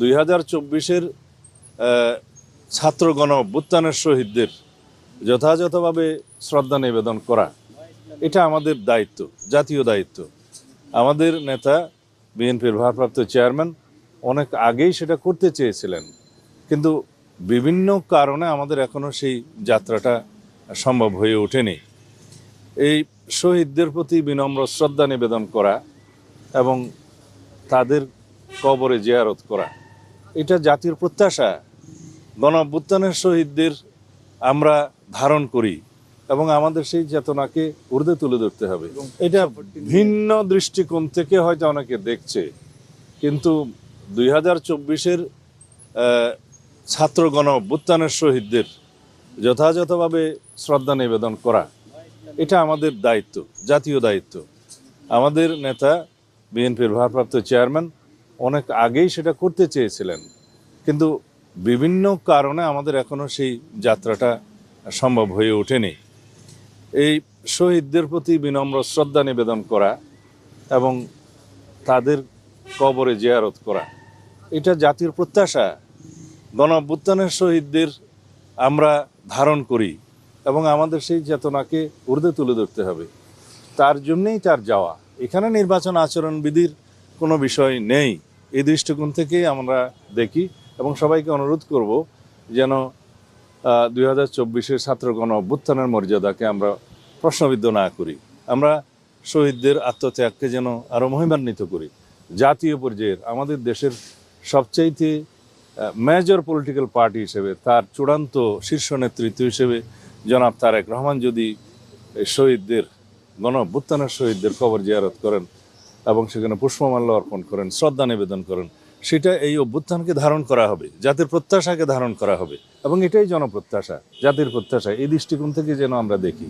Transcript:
দুই হাজার চব্বিশের ছাত্র গণ শহীদদের যথাযথভাবে শ্রদ্ধা নিবেদন করা, এটা আমাদের দায়িত্ব, জাতীয় দায়িত্ব। আমাদের নেতা, বিএনপির ভারপ্রাপ্ত চেয়ারম্যান অনেক আগেই সেটা করতে চেয়েছিলেন, কিন্তু বিভিন্ন কারণে আমাদের এখনও সেই যাত্রাটা সম্ভব হয়ে ওঠেনি। এই শহীদদের প্রতি বিনম্র শ্রদ্ধা নিবেদন করা এবং তাদের কবরে জিয়ারত করা এটা জাতির প্রত্যাশা। গণ অভ্যুত্থানের শহীদদের আমরা ধারণ করি এবং আমাদের সেই চেতনাকে ঊর্ধ্বে তুলে ধরতে হবে। এটা ভিন্ন দৃষ্টিকোণ থেকে হয়তো অনেকে দেখছে কিন্তু দুই হাজার চব্বিশের ছাত্র গণ অভ্যুত্থানের শহীদদের যথাযথভাবে শ্রদ্ধা নিবেদন করা এটা আমাদের দায়িত্ব জাতীয় দায়িত্ব। আমাদের নেতা বিএনপির ভারপ্রাপ্ত চেয়ারম্যান অনেক আগেই সেটা করতে চেয়েছিলেন। কিন্তু বিভিন্ন কারণে আমাদের এখনও সেই যাত্রাটা সম্ভব হয়ে ওঠেনি। এই শহীদদের প্রতি বিনম্র শ্রদ্ধা নিবেদন করা এবং তাদের কবরে জিয়ারত করা, এটা জাতির প্রত্যাশা। গণ অভ্যুত্থানের শহীদদের আমরা ধারণ করি এবং আমাদের সেই চেতনাকে ঊর্ধ্বে তুলে ধরতে হবে। তার জন্যেই তার যাওয়া। এখানে নির্বাচন আচরণবিধির কোনো বিষয় নেই। এই দৃষ্টিকোণ থেকেই আমরা দেখি এবং সবাইকে অনুরোধ করব যেন দুই হাজার চব্বিশের ছাত্র গণ অভ্যুত্থানের মর্যাদাকে আমরা প্রশ্নবিদ্ধ না করি। আমরা শহীদদের আত্মত্যাগকে যেন আরও মহিমান্বিত করি। জাতীয় পর্যায়ের, আমাদের দেশের সবচাইতে মেজর পলিটিক্যাল পার্টি হিসেবে তার চূড়ান্ত শীর্ষ নেতৃত্ব হিসেবে জনাব তারেক রহমান যদি শহীদদের, গণ অভ্যুত্থানের শহীদদের কবর জিয়ারত করেন এবং সেখানে পুষ্পমাল্য অর্পণ করেন, শ্রদ্ধা নিবেদন করেন, সেটা এই অভ্যুত্থানকে ধারণ করা হবে, জাতির প্রত্যাশাকে ধারণ করা হবে এবং এটাই জনপ্রত্যাশা, জাতির প্রত্যাশা, এই দৃষ্টিকোণ থেকে যেন আমরা দেখি।